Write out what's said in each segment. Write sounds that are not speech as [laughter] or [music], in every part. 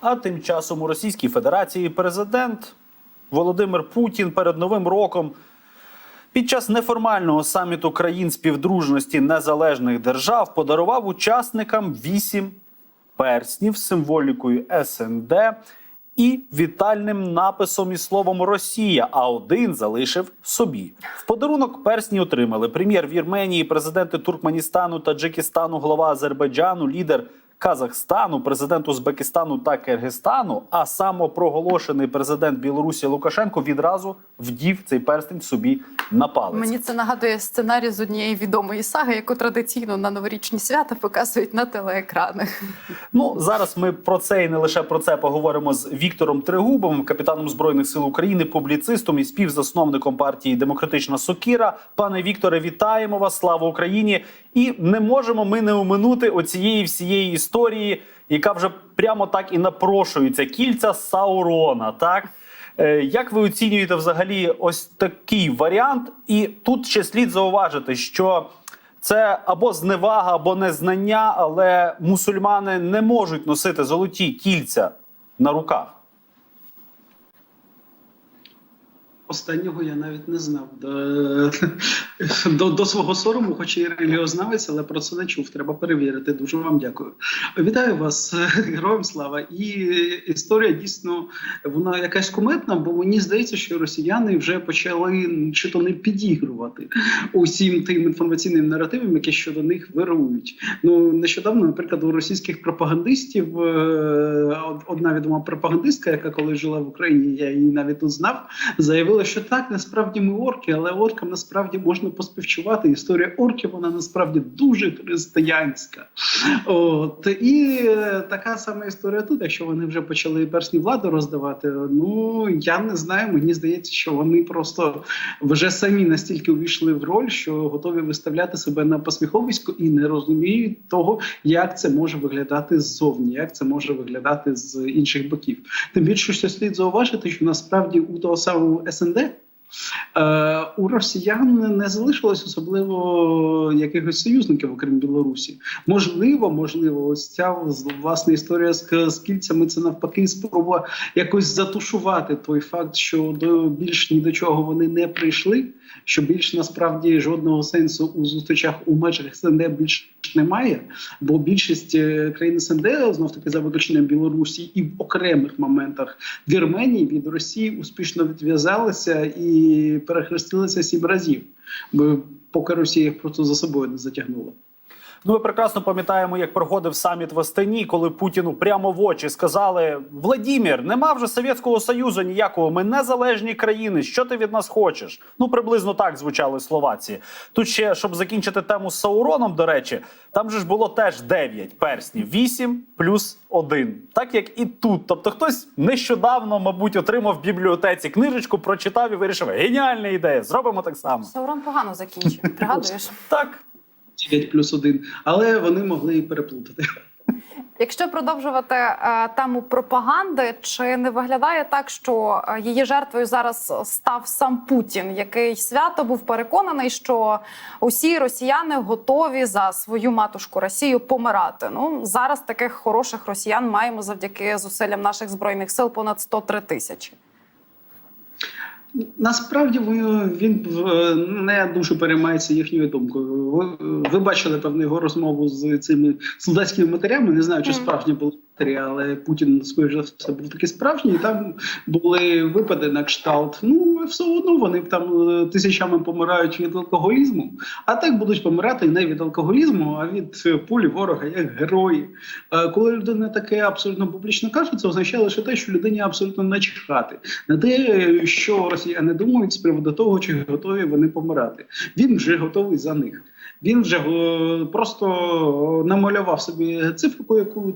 А тим часом у Російській Федерації президент Володимир Путін перед Новим роком під час неформального саміту країн співдружності незалежних держав подарував учасникам вісім перснів з символікою СНД і вітальним написом із словом Росія, а один залишив собі. В подарунок персні отримали прем'єр Вірменії, президенти Туркменістану, Таджикистану, глава Азербайджану, лідер Казахстану, президент Узбекистану та Киргизстану, а самопроголошений президент Білорусі Лукашенко відразу вдів цей перстень собі на палець. Мені це нагадує сценарій з однієї відомої саги, яку традиційно на новорічні свята показують на телеекранах. Ну зараз ми про це і не лише про це поговоримо з Віктором Трегубовим, капітаном збройних сил України, публіцистом і співзасновником партії Демократична Сокіра. Пане Вікторе, вітаємо вас! Слава Україні! І не можемо ми не оминути оцієї всієї історії, яка вже прямо так і напрошується. Кільця Саурона. Так Е, як ви оцінюєте взагалі ось такий варіант? І тут ще слід зауважити, що це або зневага, або незнання, але мусульмани не можуть носити золоті кільця на руках. Останнього я навіть не знав. До, до, до свого сорому, хоч і релігіознавець, але про це не чув. Треба перевірити. Дуже вам дякую. Вітаю вас, [laughs] героям слава. І історія дійсно вона якась куметна, бо мені здається, що росіяни вже почали чи то не підігрувати усім тим інформаційним наративам, які щодо них вирують. Ну нещодавно, наприклад, у російських пропагандистів е, одна відома пропагандистка, яка коли жила в Україні, я її навіть тут знав, заявила, що так насправді ми орки, але оркам насправді можна поспівчувати. Історія орків вона насправді дуже християнська. От і е, така сама історія тут. Якщо вони вже почали персні влади роздавати, ну я не знаю. Мені здається, що вони просто вже самі настільки увійшли в роль, що готові виставляти себе на посміховисько і не розуміють того, як це може виглядати ззовні, як це може виглядати з інших боків. Тим більше що слід зауважити, що насправді у того самого СНД. Е, у росіян не залишилось особливо якихось союзників, окрім Білорусі. Можливо, можливо, ось ця власна історія з, з кільцями це навпаки спроба якось затушувати той факт, що до більш ні до чого вони не прийшли. Що більш насправді жодного сенсу у зустрічах у межах СНД більш немає, бо більшість е, країн СНД знов таки за виключенням Білорусі і в окремих моментах Вірменії від Росії успішно відв'язалися і перехрестилися сім разів, бо поки Росія їх просто за собою не затягнула. Ну, ми прекрасно пам'ятаємо, як проходив саміт в Астані, коли Путіну прямо в очі сказали: Владімір, нема вже Совєтського Союзу ніякого. Ми незалежні країни. Що ти від нас хочеш? Ну приблизно так звучали словаці. Тут ще щоб закінчити тему з Сауроном, до речі, там же ж було теж 9 перснів, 8 плюс 1. так як і тут. Тобто, хтось нещодавно, мабуть, отримав в бібліотеці книжечку, прочитав і вирішив: геніальна ідея, зробимо так само. Саурон погано закінчив. Пригадуєш? Так. 9 плюс 1, але вони могли і переплутати. Якщо продовжувати е, тему пропаганди, чи не виглядає так, що е, її жертвою зараз став сам Путін, який свято був переконаний, що усі росіяни готові за свою матушку Росію помирати? Ну зараз таких хороших росіян маємо завдяки зусиллям наших збройних сил понад 103 тисячі. Насправді він, е, не дуже переймається їхньою думкою. Ви, ви бачили певну його розмову з цими солдатськими матерями. Не знаю, чи справжня матері, але Путін скоріш за все був такий справжній. І там були випади на кшталт. Ну все одно вони там е, тисячами помирають від алкоголізму, а так будуть помирати не від алкоголізму, а від пулі ворога як герої. Е, Коли людина таке абсолютно публічно каже, це означає лише те, що людині абсолютно начхати на те, що росіяни думають з приводу того, чи готові вони помирати. Він вже готовий за них. Він вже е, просто намалював собі циферку, яку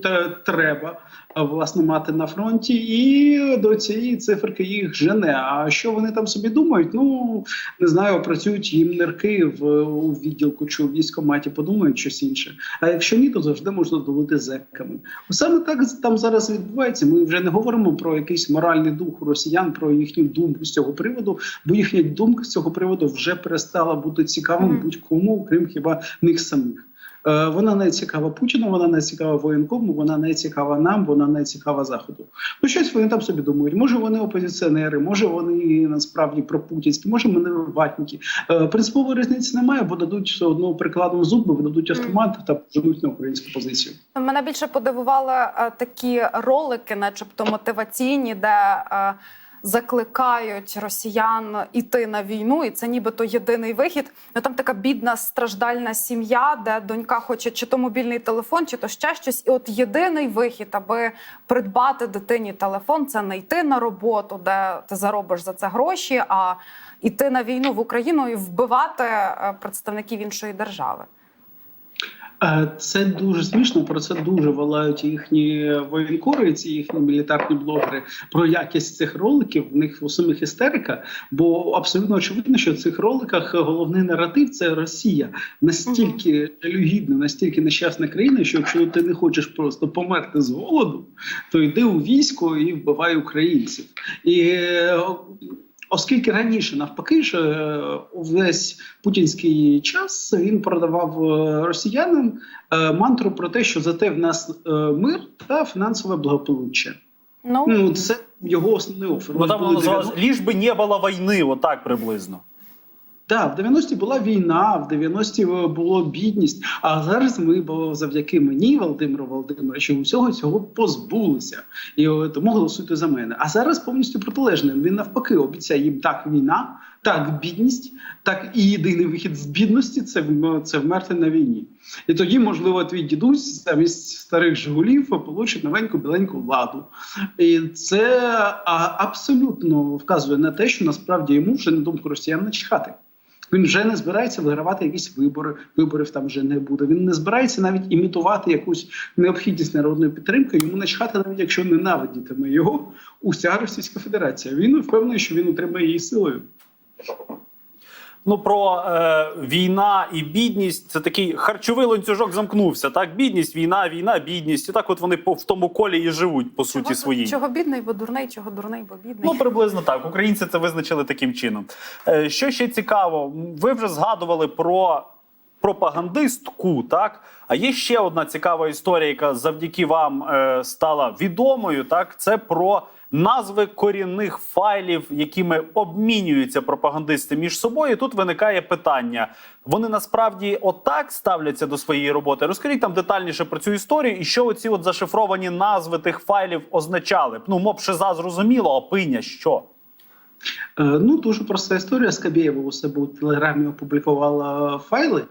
треба е, власне мати на фронті, і до цієї циферки їх жене. А що вони там собі думають? Ну не знаю, працюють їм нирки в у відділку чи у військкоматі, подумають щось інше. А якщо ні, то завжди можна долити зеками. Саме так там зараз відбувається. Ми вже не говоримо про якийсь моральний дух росіян, про їхню думку з цього приводу, бо їхня думка з цього приводу вже перестала бути цікавим будь-кому, крім хіба них самих. Е, Вона не цікава Путіну, вона не цікава воєнкому, вона не цікава нам, вона не цікава заходу. Ну щось вони там собі думають. Може вони опозиціонери, може вони насправді пропутінські, може вони ватники. Е, Принципової різниці немає, бо дадуть все одно прикладом зуби, видадуть автомат та поженуть на українську позицію. Мене більше подивували е, такі ролики, начебто мотиваційні, де закликають росіян іти на війну, і це нібито єдиний вихід. Ну там така бідна страждальна сім'я, де донька хоче чи то мобільний телефон, чи то ще щось. І от єдиний вихід, аби придбати дитині телефон, це не йти на роботу, де ти заробиш за це гроші, а йти на війну в Україну і вбивати е, представників іншої держави. Це дуже смішно. Про це дуже волають їхні воєнкори, ці їхні мілітарні блогери про якість цих роликів. В них у самих істерика. Бо абсолютно очевидно, що в цих роликах головний наратив це Росія настільки жалюгідна, настільки нещасна країна, що якщо ти не хочеш просто померти з голоду, то йди у військо і вбивай українців. І е, Оскільки раніше навпаки ж е, увесь путінський час він продавав е, росіянам е, мантру про те, що зате в нас мир та фінансове благополуччя. Ну Ну це його основний офер. Ну там називалось ліж би не було війни, отак приблизно. Так, в 90-ті була війна, в 90-ті було бідність. А зараз ми, бо завдяки мені, Володимиру Володимировичу, усього цього позбулися. І тому голосуйте за мене. А зараз повністю протилежне. Він навпаки обіцяє їм так війна, так бідність, так і єдиний вихід з бідності це, вм- це вмерти на війні. І тоді, можливо, твій дідусь замість старих Жигулів получить новеньку біленьку владу. І це абсолютно вказує на те, що насправді йому вже на думку росіян начхати. Він вже не збирається вигравати якісь вибори, виборів там вже не буде. Він не збирається навіть імітувати якусь необхідність народної підтримки. Йому начхати, навіть якщо ненавидітиме його уся Російська Федерація. Він впевнений, що він отримає її силою. Ну про е, війна і бідність це такий харчовий ланцюжок замкнувся. Так, бідність, війна, війна, бідність. І так, от вони по в тому колі і живуть по суті чого, своїй. чого бідний, бо дурний, чого дурний, бо бідний. Ну, приблизно так. Українці це визначили таким чином. Е, що ще цікаво, ви вже згадували про пропагандистку, так? А є ще одна цікава історія, яка завдяки вам е, стала відомою. Так, це про назви корінних файлів, якими обмінюються пропагандисти між собою. Тут виникає питання: вони насправді отак ставляться до своєї роботи. Розкажіть там детальніше про цю історію, і що оці от зашифровані назви тих файлів означали. Ну, моб шиза зрозуміло, а пиня що? Е, Ну, дуже проста історія. Скабєєва у себе у телеграмі опублікувала файли.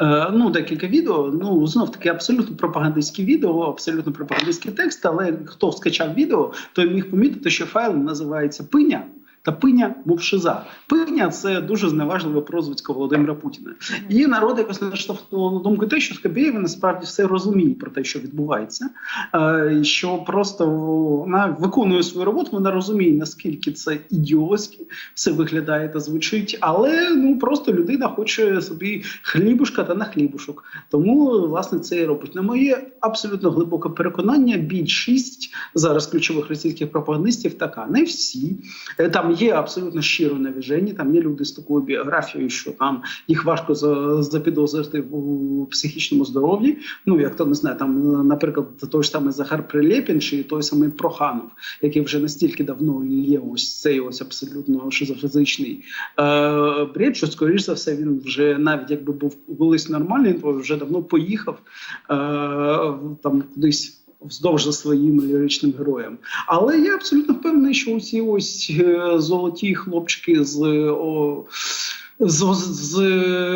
Е, Ну, декілька відео. Ну, знов таки абсолютно пропагандистські відео, абсолютно пропагандистський текст. Але хто скачав відео, той міг помітити, що файл називається Пиня. Та пиня мов шиза. Пиня це дуже зневажливе прозвисько Володимира Путіна. І народ якось наштовхнуло на думку те, що Скабєєва насправді все розуміє про те, що відбувається, е, що просто вона виконує свою роботу, вона розуміє, наскільки це ідіотськи все виглядає та звучить, але ну просто людина хоче собі хлібушка та на хлібушок. Тому власне це і робить. На моє абсолютно глибоке переконання, більшість зараз ключових російських пропагандистів така. Не всі Е, там є абсолютно щиро навіжені. Там є люди з такою біографією, що там їх важко за- запідозрити у психічному здоров'ї. Ну як то не знаю, там, наприклад, той ж самий Захар Прилєпін чи той самий Проханов, який вже настільки давно є ось цей ось абсолютно шизофізичний е, бред, що скоріш за все він вже навіть якби був колись нормальний, то вже давно поїхав е, там кудись. Вздовж за своїм ліричним героєм, але я абсолютно впевнений, що усі ось е, золоті хлопчики з о, з, з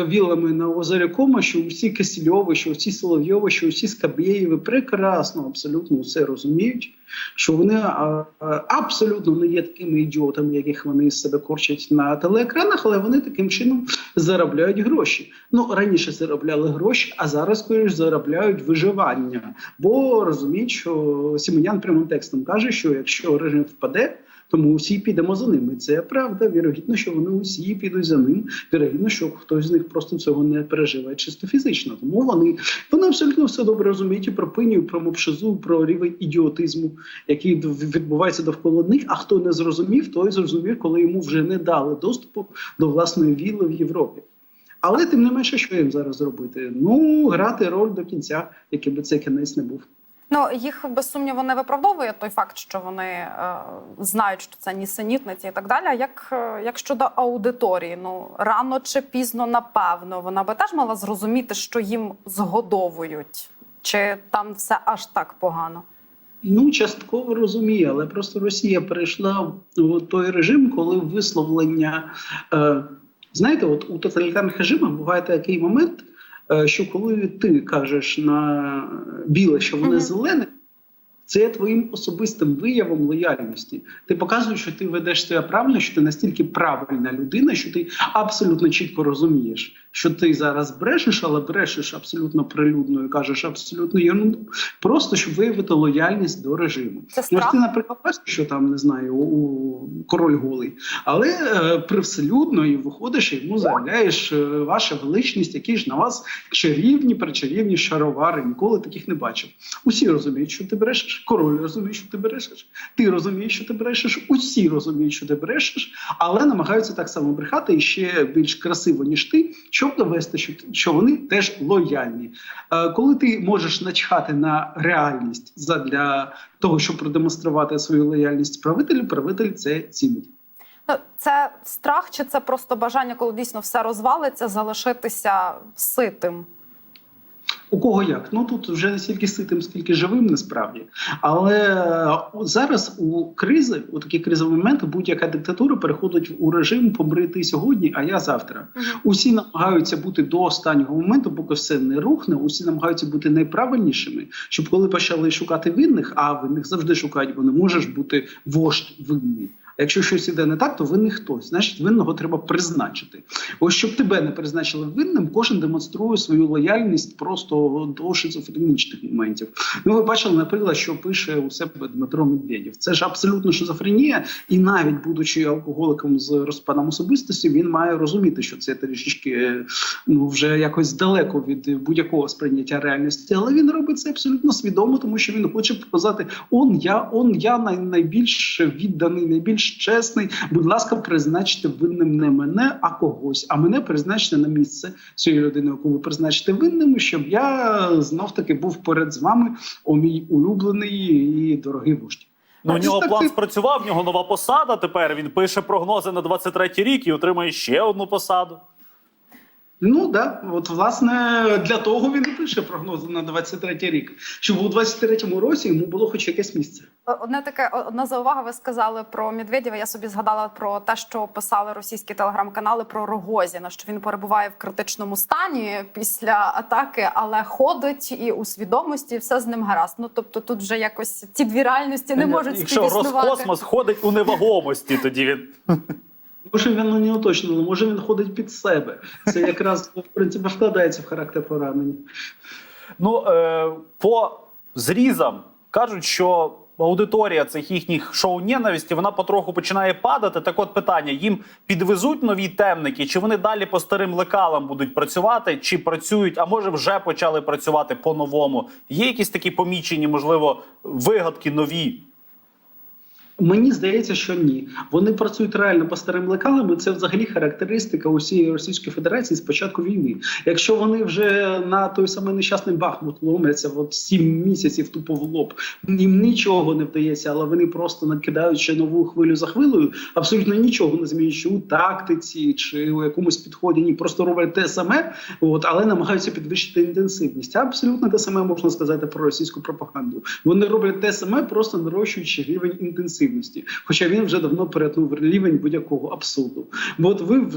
вілами на озері Кома, що усі Кисельови, що усі Соловйови, що усі Скабєєви прекрасно абсолютно все розуміють, що вони а, абсолютно не є такими ідіотами, яких вони з себе корчать на телеекранах, але вони таким чином заробляють гроші. Ну раніше заробляли гроші, а зараз скоріш заробляють виживання, бо розуміють, що Сімонян прямим текстом каже, що якщо режим впаде. Тому усі підемо за ним. І це правда. Вірогідно, що вони усі підуть за ним. Вірогідно, що хтось з них просто цього не переживає чисто фізично. Тому вони вони абсолютно все добре розуміють і про пиню, про мопшизу, про рівень ідіотизму, який відбувається довкола них. А хто не зрозумів, той зрозумів, коли йому вже не дали доступу до власної вілли в Європі. Але тим не менше, що їм зараз робити? Ну, грати роль до кінця, який би цей кінець не був. Ну їх без сумніву не виправдовує той факт, що вони е, знають, що це нісенітниці і так далі. Як, е, як щодо аудиторії, ну рано чи пізно, напевно, вона би теж мала зрозуміти, що їм згодовують, чи там все аж так погано. Ну, частково розуміє, але просто Росія перейшла в той режим, коли висловлення. Е, знаєте, от у тоталітарних режимах буває такий момент, що коли ти кажеш на біле, що воно зелене. Це є твоїм особистим виявом лояльності. Ти показуєш, що ти ведеш себе правильно, що ти настільки правильна людина, що ти абсолютно чітко розумієш, що ти зараз брешеш, але брешеш абсолютно прилюдно і кажеш абсолютно ерунду, просто щоб виявити лояльність до режиму. Це страх. ти, наприклад, бачиш, що там не знаю, у, у король голий, але е, привселюдно і виходиш і йому заявляєш, е, ваша величність, які ж на вас чарівні, причарівні шаровари. Ніколи таких не бачив. Усі розуміють, що ти брешеш. Король розуміє, що ти брешеш. Ти розумієш, що ти брешеш. Усі розуміють, що ти брешеш, але намагаються так само брехати і ще більш красиво ніж ти, щоб довести, що, що вони теж лояльні. Е, коли ти можеш начхати на реальність задля того, щоб продемонструвати свою лояльність правителю, правитель це цінить. Ну, це страх, чи це просто бажання, коли дійсно все розвалиться, залишитися ситим? У кого як? Ну тут вже не стільки ситим, скільки живим, насправді. Але е, зараз у кризи, у такі кризові моменти, будь-яка диктатура переходить у режим помри ти сьогодні, а я завтра. Усі намагаються бути до останнього моменту, поки все не рухне. Усі намагаються бути найправильнішими, щоб коли почали шукати винних, а винних завжди шукають, бо не можеш бути вождь винний. Якщо щось іде не так, то винний хтось. Значить, винного треба призначити. Ось щоб тебе не призначили винним, кожен демонструє свою лояльність просто до шизофренічних моментів. Ну, ви бачили, наприклад, що пише у себе Дмитро Медведєв. Це ж абсолютно шизофренія, і навіть будучи алкоголиком з розпадом особистості, він має розуміти, що це трішечки ну вже якось далеко від будь-якого сприйняття реальності. Але він робить це абсолютно свідомо, тому що він хоче показати: он я, он я най, найбільш відданий, найбільш чесний. Будь ласка, призначте винним не мене, а когось. А мене призначте на місце цієї людини, яку ви призначите винним, щоб я знов таки був поряд з вами, о мій улюблений і дорогий вождь. Ну, у нього план ти- спрацював, в нього нова посада. Тепер він пише прогнози на 23-й рік і отримає ще одну посаду. Ну да, от власне для того він і пише прогнози на 23 рік, щоб у 23-му році йому було хоч якесь місце. Одне таке одна заувага. Ви сказали про Медведєва. Я собі згадала про те, що писали російські телеграм-канали про Рогозіна, що він перебуває в критичному стані після атаки, але ходить і у свідомості, і все з ним гаразд. Ну тобто, тут вже якось ці дві реальності не можуть Якщо співіснувати. Роскосмос ходить у невагомості, тоді він. Може він не уточнили, може він ходить під себе. Це якраз в принципі вкладається в характер поранення. Ну, е, по зрізам кажуть, що аудиторія цих їхніх шоу ненависті вона потроху починає падати. Так от питання: їм підвезуть нові темники, чи вони далі по старим лекалам будуть працювати, чи працюють, а може вже почали працювати по-новому. Є якісь такі помічені, можливо, вигадки нові. Мені здається, що ні. Вони працюють реально по старим лекалам. і Це взагалі характеристика усієї Російської Федерації з початку війни. Якщо вони вже на той самий нещасний Бахмут ломляться от сім місяців тупо в лоб, їм нічого не вдається, але вони просто накидають ще нову хвилю за хвилею. Абсолютно нічого не змінюючи у тактиці чи у якомусь підході. Ні, просто роблять те саме, от але намагаються підвищити інтенсивність. Абсолютно те саме можна сказати про російську пропаганду. Вони роблять те саме, просто нарощуючи рівень інтенсивності. Хоча він вже давно перетнув рівень будь-якого абсурду. Бо от ви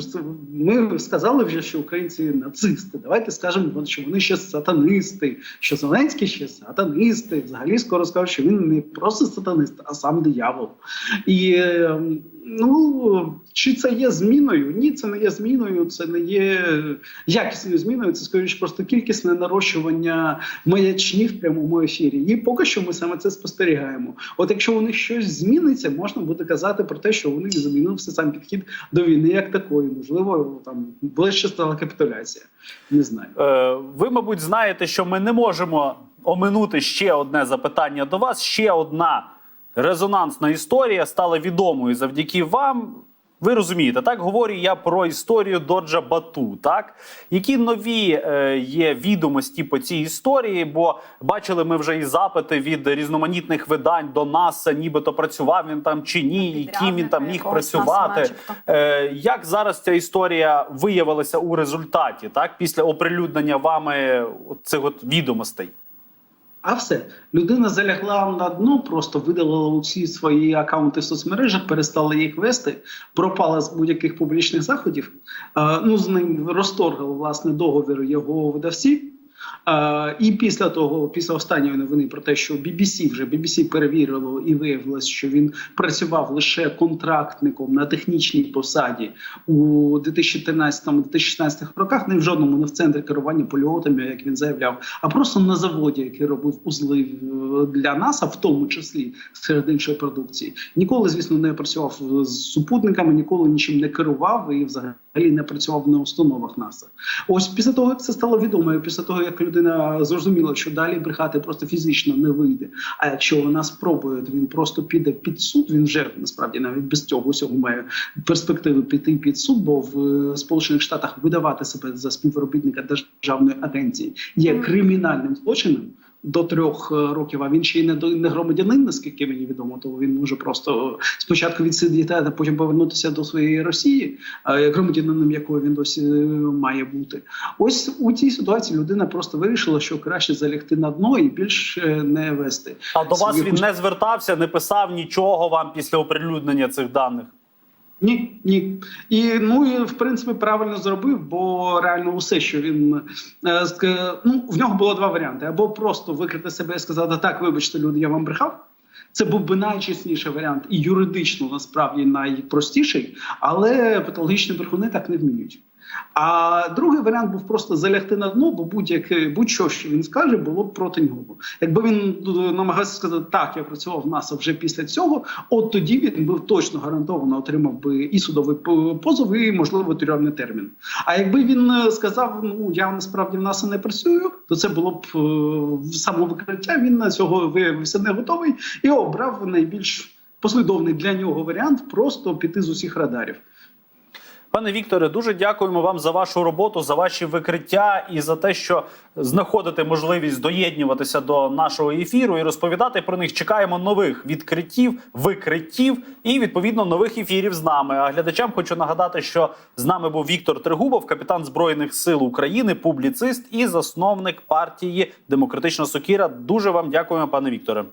ми сказали вже, що українці нацисти. Давайте скажемо, що вони ще сатанисти, що Зеленський ще сатанисти. Взагалі скоро сказав, що він не просто сатанист, а сам диявол. І е, ну чи це є зміною? Ні, це не є зміною, це не є якісною зміною. Це скоріше просто кількісне нарощування маячні в прямому ефірі. І поки що ми саме це спостерігаємо. От якщо них щось зміниться, можна буде казати про те, що вони змінили все сам підхід до війни як такої. Можливо, там ближче стала капітуляція. Не знаю. Е, ви, мабуть, знаєте, що ми не можемо оминути ще одне запитання до вас. Ще одна резонансна історія стала відомою завдяки вам. Ви розумієте, так говорю я про історію Доджа Бату. Так які нові е, є відомості по цій історії? Бо бачили ми вже і запити від різноманітних видань до нас, нібито працював він там чи ні, і ким він там міг працювати. Е, як зараз ця історія виявилася у результаті, так після оприлюднення вами цих от відомостей? А все, людина залягла на дно, просто видалила усі свої акаунти в соцмережах, перестала їх вести, пропала з будь-яких публічних заходів. Е, ну з ним розторгали власне договір його видавці. Е, і після того, після останньої новини про те, що BBC вже BBC перевірило і виявилось, що він працював лише контрактником на технічній посаді у 2013-2016 роках, не в жодному не в центрі керування польотами, як він заявляв, а просто на заводі, який робив узли е, для НАСА, в тому числі серед іншої продукції. Ніколи, звісно, не працював з супутниками, ніколи нічим не керував і взагалі не працював на установах НАСА. Ось після того, як це стало відомо, і після того як людина зрозуміла, що далі брехати просто фізично не вийде. А якщо вона спробує, то він просто піде під суд. Він вже насправді навіть без цього усього має перспективи піти під суд, бо в е, Сполучених Штатах видавати себе за співробітника державної агенції є кримінальним злочином. До трьох е, років, а він ще й не не громадянин, наскільки мені відомо, то він може просто спочатку відсидіти, а потім повернутися до своєї Росії, громадянином якої він досі е, має бути. Ось у цій ситуації людина просто вирішила, що краще залягти на дно і більше не вести. А до вас він не звертався, не писав нічого вам після оприлюднення цих даних. Ні, ні. І ну і в принципі правильно зробив, бо реально усе, що він е, ну в нього було два варіанти: або просто викрити себе і сказати, так, вибачте, люди, я вам брехав. Це був би найчесніший варіант і юридично насправді найпростіший, але патологічні брехуни так не вміють. А другий варіант був просто залягти на дно, бо будь-яке будь-що, що він скаже, було б проти нього. Якби він е, намагався сказати, так, я працював в НАСА вже після цього, от тоді він би точно гарантовано отримав би і судовий позов, і можливо тюремний термін. А якби він е, сказав, ну я насправді в НАСА не працюю, то це було б е, самовикриття. Він на цього виявився не готовий і обрав найбільш послідовний для нього варіант просто піти з усіх радарів. Пане Вікторе, дуже дякуємо вам за вашу роботу, за ваші викриття і за те, що знаходите можливість доєднюватися до нашого ефіру і розповідати про них. Чекаємо нових відкриттів, викриттів і відповідно нових ефірів з нами. А глядачам хочу нагадати, що з нами був Віктор Тригубов, капітан збройних сил України, публіцист і засновник партії Демократична Сокіра. Дуже вам дякуємо, пане Вікторе.